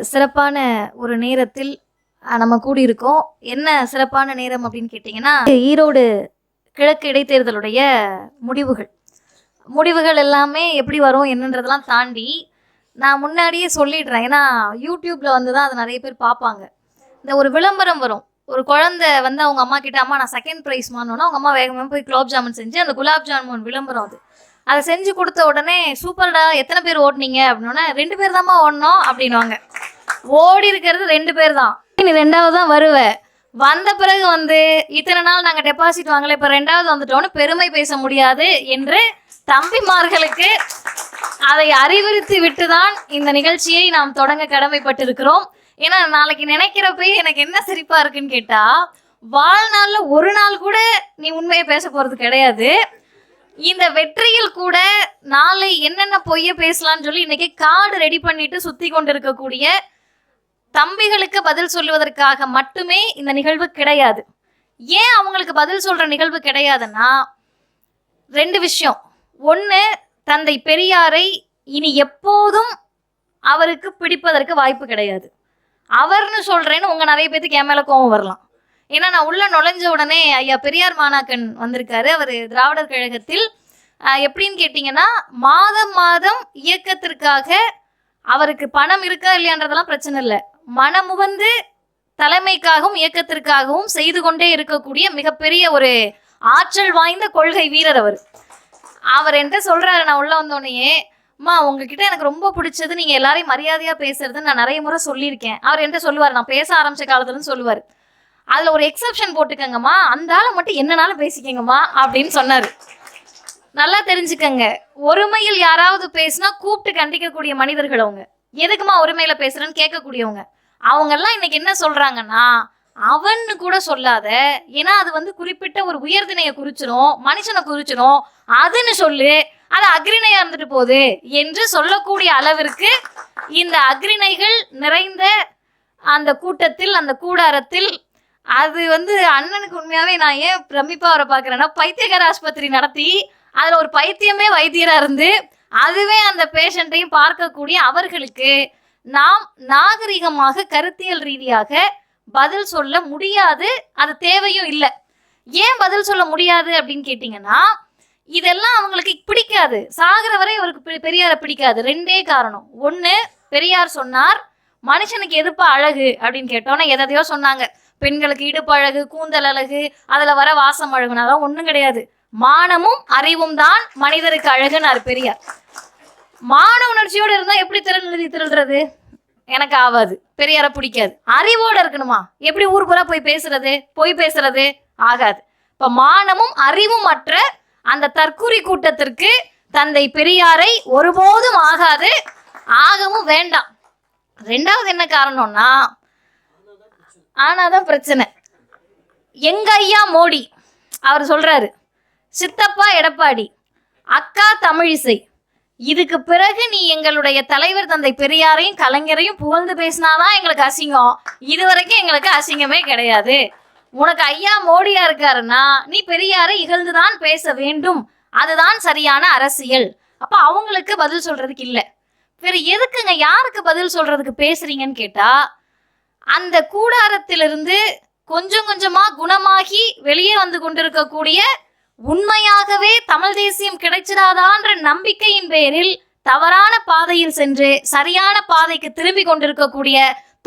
சிறப்பான ஒரு நேரத்தில் நம்ம கூடியிருக்கோம். என்ன சிறப்பான நேரம் அப்படின்னு கேட்டிங்கன்னா ஈரோடு கிழக்கு இடைத்தேர்தலுடைய முடிவுகள். முடிவுகள் எல்லாமே எப்படி வரும் என்னன்றதெல்லாம் தாண்டி நான் முன்னாடியே சொல்லிடுறேன். ஏன்னா யூடியூப்பில் வந்து தான் அதை நிறைய பேர் பார்ப்பாங்க. இந்த ஒரு விளம்பரம் வரும். ஒரு குழந்தை வந்து அவங்க அம்மா கிட்ட அம்மா நான் செகண்ட் ப்ரைஸ் வாங்கினோன்னா அவங்க அம்மா வேகமாக போய் குலாப் ஜாமுன் செஞ்சு அந்த குலாப் ஜாமுன் விளம்பரம் அது. அதை செஞ்சு கொடுத்த உடனே சூப்பர்டா எத்தனை பேர் ஓட்டுனீங்க? அப்படின்னா ரெண்டு பேர் தாம்மா ஓடணும் அப்படின்வாங்க ஓடி இருக்கிறது ரெண்டு பேர் தான் நீ ரெண்டாவது தான் வருவ. வந்த பிறகு வந்து இத்தனை நாள் நாங்கள் டெபாசிட் வாங்கல இப்போ ரெண்டாவது வந்துட்டோன்னு பெருமை பேச முடியாது என்று தம்பிமார்களுக்கு அதை அறிவுறுத்தி விட்டுதான் இந்த நிகழ்ச்சியை நாம் தொடங்க கடமைப்பட்டிருக்கிறோம். ஏன்னா நாளைக்கு நினைக்கிறப்ப எனக்கு என்ன சிரிப்பா இருக்குன்னு கேட்டா வாழ்நாள்ல ஒரு நாள் கூட நீ உண்மையை பேச போறது கிடையாது. இந்த வெற்றியில் கூட நாளை என்னென்ன பொய்ய பேசலாம்னு சொல்லி இன்னைக்கு கார்டு ரெடி பண்ணிட்டு சுத்தி கொண்டிருக்கக்கூடிய தம்பிகளுக்கு பதில் சொல்லுவதற்காக மட்டுமே இந்த நிகழ்வு கிடையாது. ஏன் அவங்களுக்கு பதில் சொல்ற நிகழ்வு கிடையாதுன்னா ரெண்டு விஷயம். ஒன்று தந்தை பெரியாரை இனி எப்போதும் அவருக்கு பிடிப்பதற்கு வாய்ப்பு கிடையாது. அவர்னு சொல்றேன்னு உங்க நிறைய பேத்துக்கு என் மேல கோவம் வரலாம். ஏன்னா நான் உள்ள நுழைஞ்ச உடனே ஐயா பெரியார் மாணாக்கன் வந்திருக்காரு. அவர் திராவிடர் கழகத்தில் எப்படின்னு கேட்டிங்கன்னா மாதம் மாதம் இயக்கத்திற்காக அவருக்கு பணம் இருக்கா இல்லையான்றதெல்லாம் பிரச்சனை இல்லை. மனமுவந்து தலைமைக்காகவும் இயக்கத்திற்காகவும் செய்து கொண்டே இருக்கக்கூடிய மிகப்பெரிய ஒரு ஆற்றல் வாய்ந்த கொள்கை வீரர் அவர். அவர் என்கிட்ட சொல்றாரு நான் உள்ள வந்தோடனேயே அம்மா உங்ககிட்ட எனக்கு ரொம்ப பிடிச்சது நீங்க எல்லாரையும் மரியாதையா பேசுறதுன்னு நான் நிறைய முறை சொல்லியிருக்கேன். அவர் என்கிட்ட சொல்லுவார் நான் பேச ஆரம்பிச்ச காலத்துலன்னு சொல்லுவார். அதுல ஒரு எக்ஸப்ஷன் போட்டுக்கங்கம்மா அந்த ஆளை மட்டும் என்னனாலும் பேசிக்கங்கம்மா அப்படின்னு சொன்னாரு. நல்லா தெரிஞ்சுக்கங்க ஒருமையில் யாராவது பேசினா கூப்பிட்டு கண்டிக்கக்கூடிய மனிதர்கள் அவங்க. எதுக்குமா ஒருமையில பேசுறேன்னு கேட்கக்கூடியவங்க. அவங்கெல்லாம் இன்றைக்கி இன்னைக்கு என்ன சொல்றாங்கன்னா அவன்னு கூட சொல்லாத. ஏன்னா அது வந்து குறிப்பிட்ட ஒரு உயர்தினையை குறிச்சிடும் மனுஷனை குறிச்சிடும் அதுன்னு சொல்லு அது அக்ரிணையா இருந்துட்டு போகுது என்று சொல்லக்கூடிய அளவிற்கு இந்த அக்ரிணைகள் நிறைந்த அந்த கூட்டத்தில் அந்த கூடாரத்தில் அது வந்து அண்ணனுக்கு உண்மையாவே நான் ஏன் பிரமிப்பா அவரை பார்க்குறேன்னா பைத்தியக்கார ஆஸ்பத்திரி நடத்தி அதில் ஒரு பைத்தியமே வைத்தியராக இருந்து அதுவே அந்த பேஷண்ட்டையும் பார்க்கக்கூடிய அவர்களுக்கு நாம் நாகரிகமாக கருத்தியல் ரீதியாக பதில் சொல்ல முடியாது அது தேவையும் இல்லை. ஏன் பதில் சொல்ல முடியாது அப்படின்னு கேட்டிங்கன்னா இதெல்லாம் அவங்களுக்கு பிடிக்காது. சாகிற வரை அவருக்கு பெ- பெரியாரை பிடிக்காது. ரெண்டே காரணம். ஒன்று பெரியார் சொன்னார் மனுஷனுக்கு எதுப்பா அழகு? அப்படின்னு கேட்டோன்னா எதையோ சொன்னாங்க. பெண்களுக்கு இடுப்பு அழகு கூந்தல் அழகு அதில் வர வாசம் அழகுனாலாம் ஒன்றும் கிடையாது. மானமும் அறிவும் தான் மனிதருக்கு அழகுன்னாரு பெரியார். மான உணர்ச்சியோட இருந்தால் எப்படி திறன் எழுதி திருடுறது எனக்கு ஆகாது. பெரியாரை பிடிக்காது. அறிவோட இருக்கணுமா? எப்படி ஊர் பூரா போய் பேசுறது? பொய் பேசுறது? ஆகாது. இப்ப மானமும் அறிவும் அற்ற அந்த தற்குறி கூட்டத்திற்கு தந்தை பெரியாரை ஒருபோதும் ஆகாது ஆகவும் வேண்டாம். ரெண்டாவது என்ன காரணம்னா ஆனாதான் பிரச்சனை. எங்க ஐயா மோடி அவர் சொல்றாரு சித்தப்பா எடப்பாடி அக்கா தமிழிசை இதுக்கு பிறகு நீ எங்களுடைய தலைவர் தந்தை பெரியாரையும் கலைஞரையும் புகழ்ந்து பேசினாதான் எங்களுக்கு அசிங்கம். இது வரைக்கும் எங்களுக்கு அசிங்கமே கிடையாது. உனக்கு ஐயா மோடியா இருக்காருன்னா நீ பெரியாரை இகழ்ந்துதான் பேச வேண்டும். அதுதான் சரியான அரசியல். அப்ப அவங்களுக்கு பதில் சொல்றதுக்கு இல்ல. வேற எதுக்குங்க யாருக்கு பதில் சொல்றதுக்கு பேசுறீங்கன்னு கேட்டா அந்த கூடாரத்திலிருந்து கொஞ்சம் கொஞ்சமா குணமாகி வெளியே வந்து கொண்டிருக்கக்கூடிய உண்மையாகவே தமிழ் தேசியம் கிடைச்சிடாதான்ற நம்பிக்கையின் பேரில் தவறான பாதையில் சென்று சரியான பாதைக்கு திரும்பி கொண்டிருக்கக்கூடிய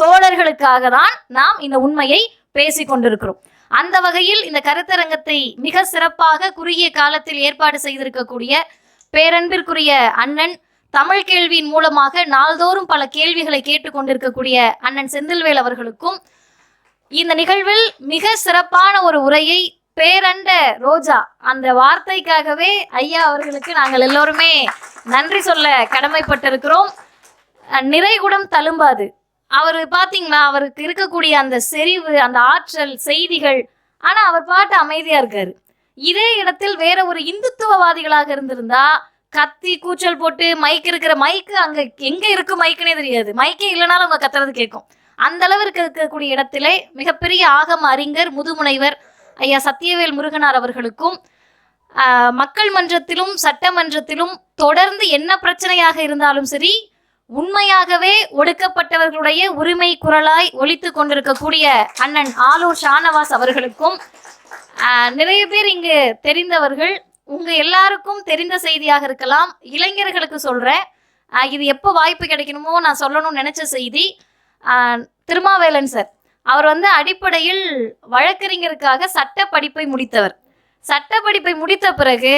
தோழர்களுக்காக தான் நாம் இந்த உண்மையை பேசி கொண்டிருக்கிறோம். அந்த வகையில் இந்த கருத்தரங்கத்தை மிக சிறப்பாக குறுகிய காலத்தில் ஏற்பாடு செய்திருக்கக்கூடிய பேரன்பிற்குரிய அண்ணன் தமிழ் கேள்வியின் மூலமாக நாள்தோறும் பல கேள்விகளை கேட்டுக்கொண்டிருக்கக்கூடிய அண்ணன் செந்தில்வேல் அவர்களுக்கும் இந்த நிகழ்வில் மிக சிறப்பான ஒரு உரையை பேரண்ட ரோஜா. அந்த வார்த்தைக்காகவே ஐயா அவர்களுக்கு நாங்கள் எல்லோருமே நன்றி சொல்ல கடமைப்பட்டிருக்கிறோம். நிறைகுடம் தழும்பாது. அவர் பாத்தீங்களா அவருக்கு இருக்கக்கூடிய அந்த செறிவு அந்த ஆற்றல் செய்திகள் ஆனால் அவர் பாட்டு அமைதியாக இருக்காரு. இதே இடத்தில் வேற ஒரு இந்துத்துவவாதிகளாக இருந்திருந்தா கத்தி கூச்சல் போட்டு மைக் இருக்கிற மைக்கு அங்கே எங்கே இருக்கு மைக்குனே தெரியாது. மைக்கே இல்லைனாலும் அவங்க கத்துறது கேட்கும். அந்த அளவிற்கு இருக்கக்கூடிய இடத்திலே மிகப்பெரிய ஆகம அறிஞர் முதுமுனைவர் ஐயா சத்தியவேல் முருகனார் அவர்களுக்கும் மக்கள் மன்றத்திலும் சட்டமன்றத்திலும் தொடர்ந்து என்ன பிரச்சனையாக இருந்தாலும் சரி உண்மையாகவே ஒடுக்கப்பட்டவர்களுடைய உரிமை குரலாய் ஒழித்து கொண்டிருக்கக்கூடிய அண்ணன் ஆலூர் ஷானவாஸ் அவர்களுக்கும் நிறைய பேர் இங்கு தெரிந்தவர்கள் உங்க எல்லாருக்கும் தெரிந்த செய்தியாக இருக்கலாம். இளைஞர்களுக்கு சொல்றேன். இது எப்போ வாய்ப்பு கிடைக்கணுமோ நான் சொல்லணும்னு நினைச்ச செய்தி. திருமாவேலன் சார். அவர் வந்து அடிப்படையில் வழக்கறிஞருக்காக சட்ட படிப்பை முடித்தவர். சட்ட படிப்பை முடித்த பிறகு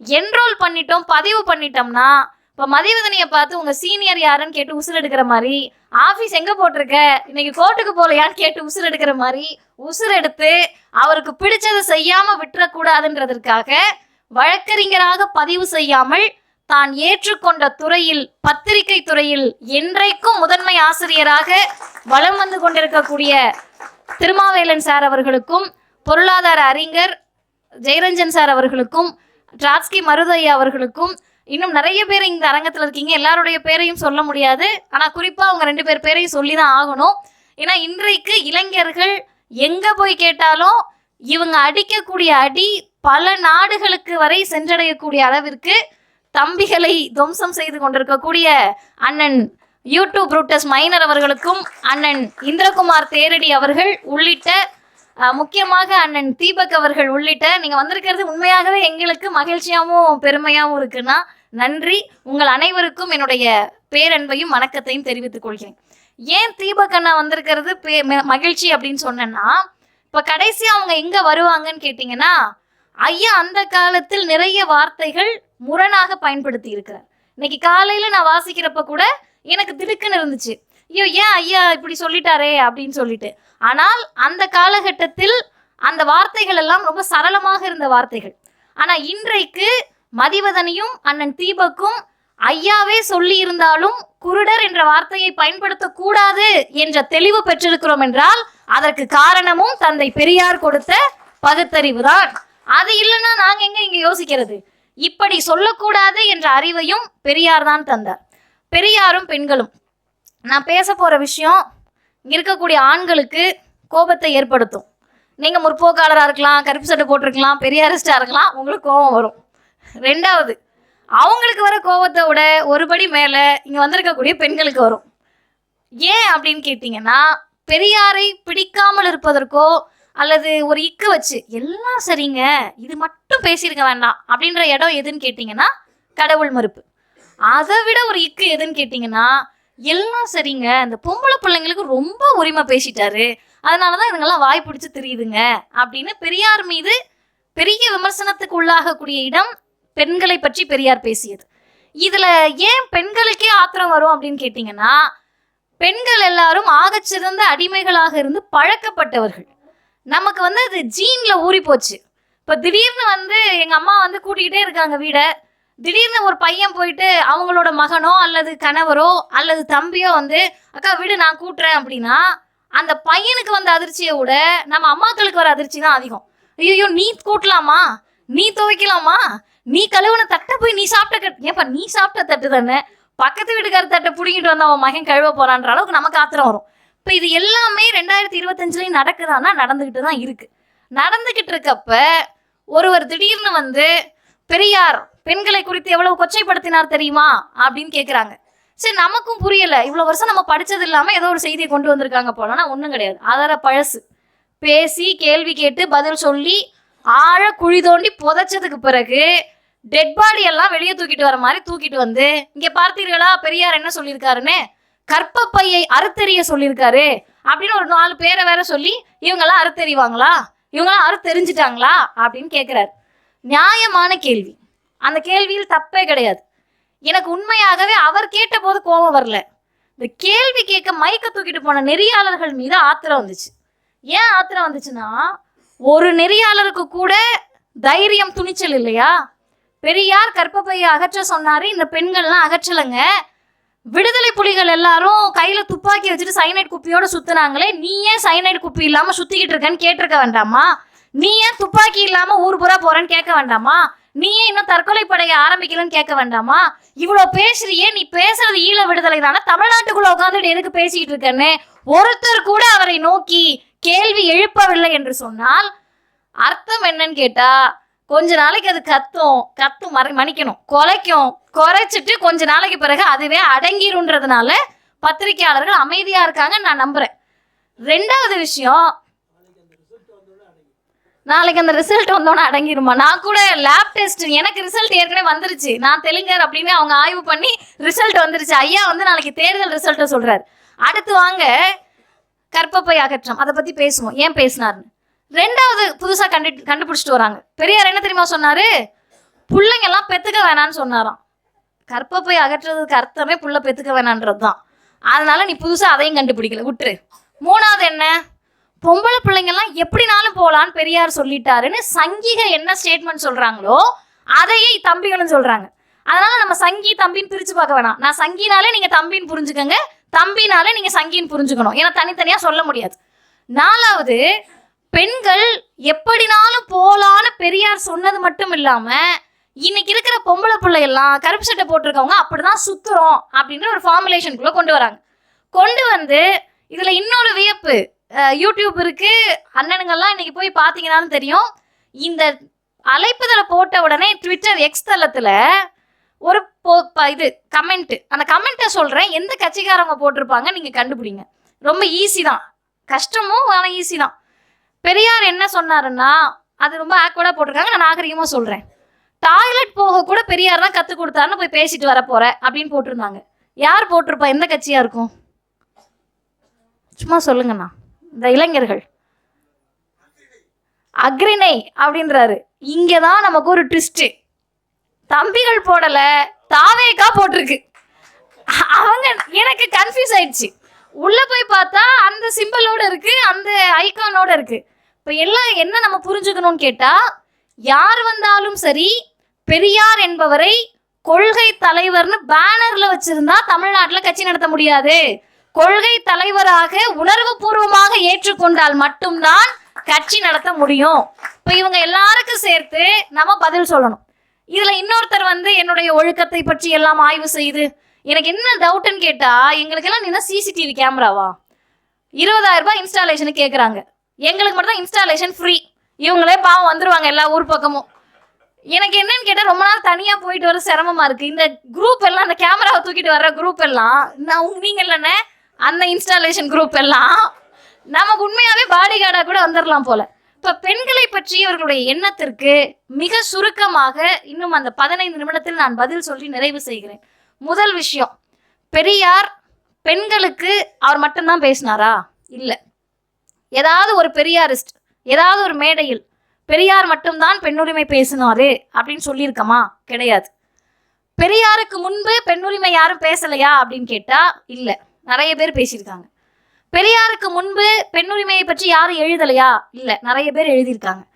என்ரோல் பண்ணிட்டோம் பதிவு பண்ணிட்டோம்னா இப்போ மதிவதனியை பார்த்து உங்கள் சீனியர் யாருன்னு கேட்டு உசுர் எடுக்கிற மாதிரி ஆஃபீஸ் எங்கே போட்டிருக்க? இன்னைக்கு கோர்ட்டுக்கு போகலையான்னு கேட்டு உசுர் எடுக்கிற மாதிரி உசுர் எடுத்து அவருக்கு பிடிச்சதை செய்யாமல் விட்டுறக்கூடாதுன்றதற்காக வழக்கறிஞராக பதிவு செய்யாமல் தான் ஏற்றுக்கொண்ட துறையில் பத்திரிகை துறையில் என்றைக்கும் முதன்மை ஆசிரியராக வளம் வந்து கொண்டிருக்கக்கூடிய திருமாவேலன் சார் அவர்களுக்கும் பொருளாதார அறிஞர் ஜெயரஞ்சன் சார் அவர்களுக்கும் டிராட்ஸ்கி மருதையா அவர்களுக்கும் இன்னும் நிறைய பேர் இந்த அரங்கத்தில் இருக்கீங்க. எல்லாருடைய பேரையும் சொல்ல முடியாது. ஆனால் குறிப்பாக அவங்க ரெண்டு பேர் பேரையும் சொல்லி தான் ஆகணும். ஏன்னா இன்றைக்கு இளைஞர்கள் எங்கே போய் கேட்டாலும் இவங்க அடிக்கக்கூடிய அடி பல நாடுகளுக்கு வரை சென்றடையக்கூடிய அளவிற்கு தம்பிகளை துவம்சம் செய்து கொண்டிருக்கக்கூடிய அண்ணன் யூடியூப் ரூட்டஸ் மைனர் அவர்களுக்கும் அண்ணன் இந்திரகுமார் தேரடி அவர்கள் உள்ளிட்ட முக்கியமாக அண்ணன் தீபக் அவர்கள் உள்ளிட்ட நீங்கள் வந்திருக்கிறது உண்மையாகவே எங்களுக்கு மகிழ்ச்சியாகவும் பெருமையாகவும் இருக்குன்னா நன்றி. உங்கள் அனைவருக்கும் என்னுடைய பேரன்பையும் வணக்கத்தையும் தெரிவித்துக் கொள்கிறேன். ஏன் தீபக் அண்ணா வந்திருக்கிறது பே மகிழ்ச்சி அப்படின்னு சொன்னேன்னா இப்போ கடைசியாக அவங்க எங்கே வருவாங்கன்னு கேட்டிங்கன்னா ஐயா அந்த காலத்தில் நிறைய வார்த்தைகள் முரணாக பயன்படுத்தி இருக்கிறார். இன்னைக்கு காலையில் நான் வாசிக்கிறப்ப கூட எனக்கு திடுக்குன்னு இருந்துச்சு. ஐயோ ஏன் ஐயா இப்படி சொல்லிட்டாரே அப்படின்னு சொல்லிட்டு. ஆனால் அந்த காலகட்டத்தில் அந்த வார்த்தைகள் எல்லாம் ரொம்ப சரளமாக இருந்த வார்த்தைகள். ஆனால் இன்றைக்கு மதிவதனையும் அண்ணன் தீபக்கும் ஐயாவே சொல்லி இருந்தாலும் குருடர் என்ற வார்த்தையை பயன்படுத்தக்கூடாது என்ற தெளிவு பெற்றிருக்கிறோம் என்றால் அதற்கு காரணமும் தந்தை பெரியார் கொடுத்த பகுத்தறிவு தான். அது இல்லைன்னா நாங்க எங்க இங்க யோசிக்கிறது? இப்படி சொல்லக்கூடாது என்ற அறிவையும் பெரியார் தான் தந்தார். பெரியாரும் பெண்களும். நான் பேச போகிற விஷயம் இருக்கக்கூடிய ஆண்களுக்கு கோபத்தை ஏற்படுத்தும். நீங்கள் முற்போக்காளராக இருக்கலாம் கருப்பு சட்டை போட்டிருக்கலாம் பெரியாரிஸ்டாக இருக்கலாம் உங்களுக்கு கோபம் வரும். ரெண்டாவது அவங்களுக்கு வர கோபத்தை விட ஒருபடி மேலே இங்கே வந்திருக்கக்கூடிய பெண்களுக்கு வரும். ஏன் அப்படின்னு கேட்டிங்கன்னா பெரியாரை பிடிக்காமல் இருப்பதற்கோ அல்லது ஒரு இக்கு வச்சு எல்லாம் சரிங்க இது மட்டும் பேசியிருக்க வேண்டாம் அப்படின்ற இடம் எதுன்னு கேட்டிங்கன்னா கடவுள் மறுப்பு. அதை விட ஒரு இக்கு எதுன்னு கேட்டிங்கன்னா எல்லாம் சரிங்க. இந்த பொம்பளை பிள்ளைங்களுக்கு ரொம்ப உரிமை பேசிட்டாரு. அதனால தான் இதுங்கெல்லாம் வாய் பிடிச்சி தெரியுதுங்க. அப்படின்னு பெரியார் மீது பெரிய விமர்சனத்துக்கு உள்ளாகக்கூடிய இடம் பெண்களை பற்றி பெரியார் பேசியது. இதில் ஏன் பெண்களுக்கே ஆத்திரம் வரும் அப்படின்னு கேட்டிங்கன்னா பெண்கள் எல்லாரும் ஆகச்சிறந்த அடிமைகளாக இருந்து பழக்கப்பட்டவர்கள். நமக்கு வந்து அது ஜீனில் ஊறி போச்சு இப்போ திடீர்னு வந்து எங்கள் அம்மா வந்து கூட்டிகிட்டே இருக்காங்க வீடை. திடீர்னு ஒரு பையன் போயிட்டு அவங்களோட மகனோ அல்லது கணவரோ அல்லது தம்பியோ வந்து அக்கா விடு நான் கூட்டுறேன் அப்படின்னா அந்த பையனுக்கு வந்த அதிர்ச்சியை விட நம்ம அம்மாக்களுக்கு வர அதிர்ச்சி தான் அதிகம். ஐயோ நீ கூட்டலாமா? நீ துவைக்கலாமா? நீ கழுவுன தட்டை போய் நீ சாப்பிட்ட கட் ஏப்பா நீ சாப்பிட்ட தட்டு தானே? பக்கத்து வீட்டுக்கார தட்டை பிடிங்கிட்டு வந்து அவன் மகன் கழுவ போறான்ற அளவுக்கு நமக்கு ஆத்திரம் வரும். இப்போ இது எல்லாமே ரெண்டாயிரத்தி இருபத்தஞ்சுலையும் நடக்குதான்னா நடந்துக்கிட்டு தான் இருக்கு. நடந்துக்கிட்டு இருக்கப்ப ஒருவர் திடீர்னு வந்து பெரியார் பெண்களை குறித்து எவ்வளவு கொச்சைப்படுத்தினார் தெரியுமா? அப்படின்னு கேட்குறாங்க சரி நமக்கும் புரியல. இவ்வளோ வருஷம் நம்ம படித்தது இல்லாமல் ஏதோ ஒரு செய்தியை கொண்டு வந்திருக்காங்க போலன்னா ஒன்றும் கிடையாது. அதர பழசு. பேசி கேள்வி கேட்டு பதில் சொல்லி ஆழ குழி தோண்டி புதைச்சதுக்கு பிறகு டெட் பாடி எல்லாம் வெளியே தூக்கிட்டு வர மாதிரி தூக்கிட்டு வந்து இங்கே பார்த்தீர்களா பெரியார் என்ன சொல்லியிருக்காருன்னு? கற்பப்பையை அறுத்தெறிய சொல்லியிருக்காரு. அப்படின்னு ஒரு நாலு பேரை வேற சொல்லி இவங்கெல்லாம் அறுத்தெறிவாங்களா? இவங்கெல்லாம் அறுத்தெறிஞ்சிட்டாங்களா? அப்படின்னு கேட்குறாரு நியாயமான கேள்வி. அந்த கேள்வியில் தப்பே கிடையாது. எனக்கு உண்மையாகவே அவர் கேட்டபோது கோபம் வரல. இந்த கேள்வி கேட்க மயக்க தூக்கிட்டு போன நெறியாளர்கள் மீது ஆத்திரம் வந்துச்சு. ஏன் ஆத்திரம் வந்துச்சுன்னா ஒரு நெறியாளருக்கு கூட தைரியம் துணிச்சல் இல்லையா? பெரியார் கற்பப்பையை அகற்ற சொன்னாரு இந்த பெண்கள்லாம் அகற்றலைங்க. விடுதலை புலிகள் எல்லாரும் கையில துப்பாக்கி வச்சுட்டு சைனைட் குப்பியோட சுத்துனாங்களே நீ ஏன் சைனைட் குப்பி இல்லாம சுத்திக்கிட்டு இருக்கன்னு கேட்டிருக்க வேண்டாமா? நீ ஏன் துப்பாக்கி இல்லாம ஊர் புறா போறேன்னு கேட்க வேண்டாமா? நீயே இன்னும் தற்கொலை படைய ஆரம்பிக்கலன்னு கேட்க வேண்டாமா? இவ்வளோ பேசுறியே நீ பேசுறது ஈழ விடுதலை தானே? தமிழ்நாட்டுக்குள்ள உட்காந்துட்டு எதுக்கு பேசிக்கிட்டு இருக்கன்னு? ஒருத்தர் கூட அவரை நோக்கி கேள்வி எழுப்பவில்லை என்று சொன்னால் அர்த்தம் என்னன்னு கேட்டா கொஞ்ச நாளைக்கு அது கத்தும் கத்தும் மறை மன்னிக்கணும். குறைக்கும் குறைச்சிட்டு கொஞ்ச நாளைக்கு பிறகு அதுவே அடங்கிருன்றதுனால பத்திரிக்கையாளர்கள் அமைதியா இருக்காங்க நான் நம்புறேன். ரெண்டாவது விஷயம் நாளைக்கு அந்த ரிசல்ட் வந்தோன்னே அடங்கிருமா. நான் கூட லேப் டெஸ்ட் எனக்கு ரிசல்ட் ஏற்கனவே வந்துருச்சு. நான் தெலுங்கர் அப்படின்னு அவங்க ஆய்வு பண்ணி ரிசல்ட் வந்துருச்சு. ஐயா வந்து நாளைக்கு தேர்தல் ரிசல்ட்டை சொல்றாரு. அடுத்து வாங்க கற்பப்பை அகற்றம். அதை பத்தி பேசுவோம். ஏன் பேசினார்னு. ரெண்டாவது புதுசாக கண்டு கண்டுபிடிச்சிட்டு வராங்க. பெரியார் என்ன தெரியுமா சொன்னாரு? பிள்ளைங்க எல்லாம் பெத்துக்க வேணான்னு சொன்னாராம். கற்பப்பை அகற்றுறதுக்கு அர்த்தமே புள்ள பெத்துக்க வேணான்றது தான் அதனால நீ புதுசாக அதையும் கண்டுபிடிக்கல. விட்டுரு. மூணாவது என்ன? பொம்பளை பிள்ளைங்கெல்லாம் எப்படினாலும் போகலான்னு பெரியார் சொல்லிட்டாருன்னு சங்கீக என்ன ஸ்டேட்மெண்ட் சொல்கிறாங்களோ அதையே தம்பிகளும் சொல்கிறாங்க அதனால நம்ம சங்கி தம்பின்னு பிரித்து பார்க்க வேணாம். நான் சங்கினாலே நீங்கள் தம்பின்னு புரிஞ்சுக்கங்க. தம்பினாலே நீங்கள் சங்கின்னு புரிஞ்சுக்கணும். ஏன்னா தனித்தனியாக சொல்ல முடியாது. நாலாவது பெண்கள் எப்படினாலும் போலான்னு பெரியார் சொன்னது மட்டும் இல்லாமல் இன்னைக்கு இருக்கிற பொம்பளை பிள்ளைகள்லாம் கருப்பு சட்டை போட்டிருக்கவங்க அப்படிதான் சுத்துறோம் அப்படின்ற ஒரு ஃபார்முலேஷனுக்குள்ள கொண்டு வராங்க. கொண்டு வந்து இதுல இன்னொரு வியப்பு. யூடியூப் இருக்கு. அண்ணனுங்கள்லாம் இன்னைக்கு போய் பார்த்தீங்கன்னாலும் தெரியும். இந்த அழைப்புதலை போட்ட உடனே ட்விட்டர் எக்ஸ் தளத்தில் ஒரு போ- ப- இது கமெண்ட் அந்த கமெண்ட்டை சொல்கிறேன் எந்த கட்சிக்காரவங்க போட்டிருப்பாங்க நீங்கள் கண்டுபிடிங்க. ரொம்ப ஈஸி தான். கஷ்டமும் ஆனால் ஈஸி தான். பெரியார் என்ன சொன்னாருன்னா அது ரொம்ப ஆக்வர்டாக போட்டிருக்காங்க. நான் நாகரிகமாக சொல்கிறேன் டாய்லெட் போக கூட பெரியார் தான் கற்றுக் கொடுத்தாருன்னு போய் பேசிட்டு வர போகிறேன் அப்படின்னு போட்டிருந்தாங்க. யார் போட்டிருப்பா? எந்த கட்சியாக இருக்கும்? சும்மா சொல்லுங்கண்ணா. இந்த இளைஞர்கள். அக்ரிணை அப்படின்றாரு. இங்கே தான் நமக்கு ஒரு ட்விஸ்ட்டு தம்பிகள் போடல தாவேக்கா போட்டிருக்கு. அவங்க எனக்கு கன்ஃபியூஸ் ஆயிடுச்சு. உள்ள போய் பார்த்தா அந்த சிம்பிளோட இருக்கு அந்த ஐக்கானோட இருக்கு. இப்போ எல்லாம் என்ன நம்ம புரிஞ்சுக்கணும்னு கேட்டா யார் வந்தாலும் சரி பெரியார் என்பவரை கொள்கை தலைவர்னு பேனர்ல வச்சிருந்தா தமிழ்நாட்டுல கட்சி நடத்த முடியாது. கொள்கை தலைவராக உணர்வு பூர்வமாக ஏற்றுக்கொண்டால் மட்டும்தான் கட்சி நடத்த முடியும். இப்போ இவங்க எல்லாருக்கும் சேர்த்து நம்ம பதில் சொல்லணும். இதுல இன்னொருத்தர் வந்து என்னுடைய ஒழுக்கத்தை பற்றி எல்லாம் ஆய்வு செய்து எனக்கு என்ன டவுட்னு கேட்டா எங்களுக்கெல்லாம் நீ சிசிடிவி கேமராவா இருபதாயிரம் ரூபாய் இன்ஸ்டாலேஷனுக்கு கேட்குறாங்க எங்களுக்கு மட்டும் தான் இன்ஸ்டாலேஷன் ஃப்ரீ இவங்களே பாவம் வந்துருவாங்க எல்லா ஊர் பக்கமும். எனக்கு என்னன்னு கேட்டால் ரொம்ப நாள் தனியாக போயிட்டு வர சிரமமா இருக்கு. இந்த குரூப் எல்லாம் அந்த கேமராவை தூக்கிட்டு வர்ற குரூப் எல்லாம் நான் நீங்கள் நீங்க இல்லைண்ணே. அந்த இன்ஸ்டாலேஷன் குரூப் எல்லாம் நமக்கு உண்மையாவே பாடி கார்டாக கூட வந்துடலாம் போல. இப்போ பெண்களை பற்றி அவர்களுடைய எண்ணத்திற்கு மிக சுருக்கமாக இன்னும் அந்த பதினைந்து நிமிடத்தில் நான் பதில் சொல்லி நிறைவு செய்கிறேன். முதல் விஷயம் பெரியார் பெண்களுக்கு அவர் மட்டும்தான் பேசினாரா? இல்லை. ஏதாவது ஒரு பெரியாரிஸ்ட் ஏதாவது ஒரு மேடையில் பெரியார் மட்டும்தான் பெண்ணுரிமை பேசினாரு அப்படின்னு சொல்லியிருக்கமா? கிடையாது. பெரியாருக்கு முன்பு பெண்ணுரிமை யாரும் பேசலையா அப்படின்னு கேட்டா இல்லை. நிறைய பேர் பேசியிருக்காங்க. பெரியாருக்கு முன்பு பெண்ணுரிமையை பற்றி யாரும் எழுதலையா? இல்லை நிறைய பேர் எழுதியிருக்காங்க.